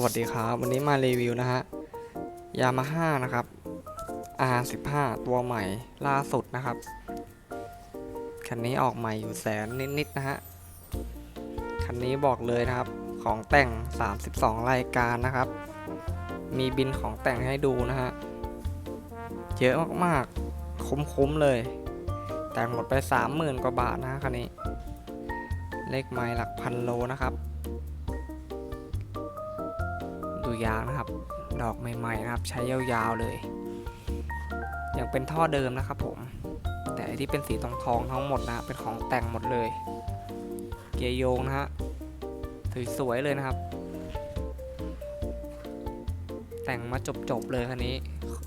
สวัสดีครับ วันนี้มารีวิวนะฮะยามาฮ่านะครับ R15 ตัวใหม่ล่าสุดนะครับ คันนี้ออกใหม่อยู่แสนนิดๆนะฮะ คันนี้บอกเลยนะครับ ของแต่ง 32 รายการนะครับ มีบินของแต่งให้ดูนะฮะ เยอะมากๆ คุ้มๆเลย แต่งหมดไป 30,000 กว่าบาทนะฮะคันนี้ เลขไม้หลักพันโลนะครับ ดูยางนะครับ ดอกใหม่ๆนะครับ ใช้ยาวๆเลย ยังเป็นท่อเดิมนะครับผม แต่ที่เป็นสีทองทองๆทั้งหมดนะเป็นของแต่งหมดเลย เกียร์โยงนะฮะสวยๆเลยนะครับ แต่งมาจบๆเลยคันนี้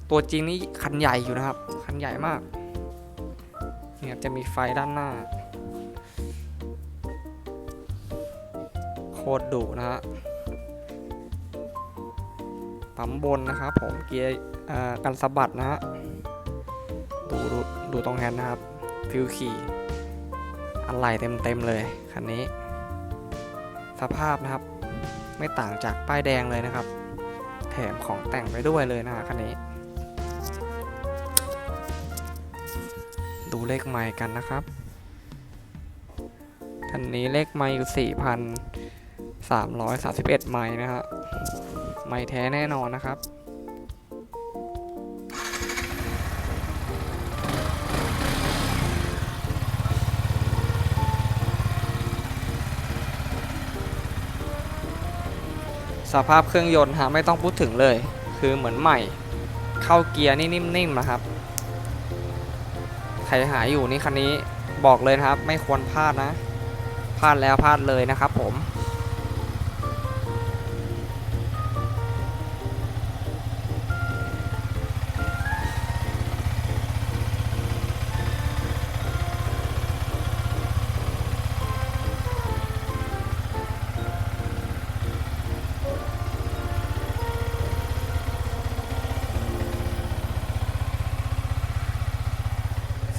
ตัวจริงนี่คันใหญ่อยู่นะครับ คันใหญ่มากเนี่ยจะมีไฟด้านหน้าโคตรดุนะฮะ ปั๊มบนนะครับผมเกียร์กันสะบัดนะฮะดูดูดูตรงแฮนด์นะครับฟิวขี่อะไหล่เต็มเต็มเลยคันนี้ สภาพนะครับ ไม่ต่างจากป้ายแดงเลยนะครับ แถมของแต่งไปด้วยเลยนะคันนี้ ดูเลขไมล์กันนะครับคันนี้เลขไมล์อยู่4,331ไมล์นะฮะ ไม่แท้แน่นอนนะครับ สภาพเครื่องยนต์ฮะไม่ต้องพูดถึงเลย คือเหมือนใหม่ เข้าเกียร์นี่นิ่มๆนะครับ ใครหาอยู่นี่คันนี้บอกเลยนะครับ ไม่ควรพลาดนะ พลาดแล้วพลาดเลยนะครับผม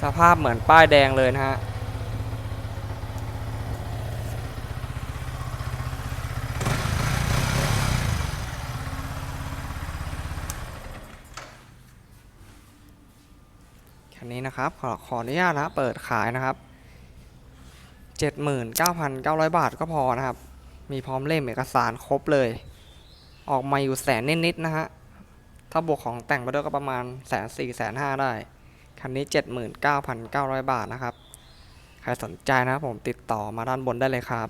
สภาพเหมือนป้ายแดงเลยนะฮะคันนี้นะครับ ขอขออนุญาตนะเปิดขายนะครับ 79,900 บาทก็พอนะครับ มีพร้อมเล่มเอกสารครบเลย ออกมาอยู่แสนนิดๆนะฮะถ้าบวกของแต่งไปด้วยก็ประมาณแสนสี่แสนห้าได้ คันนี้ 79,900 บาทนะครับ ใครสนใจนะครับผมติดต่อมาด้านบนได้เลยครับ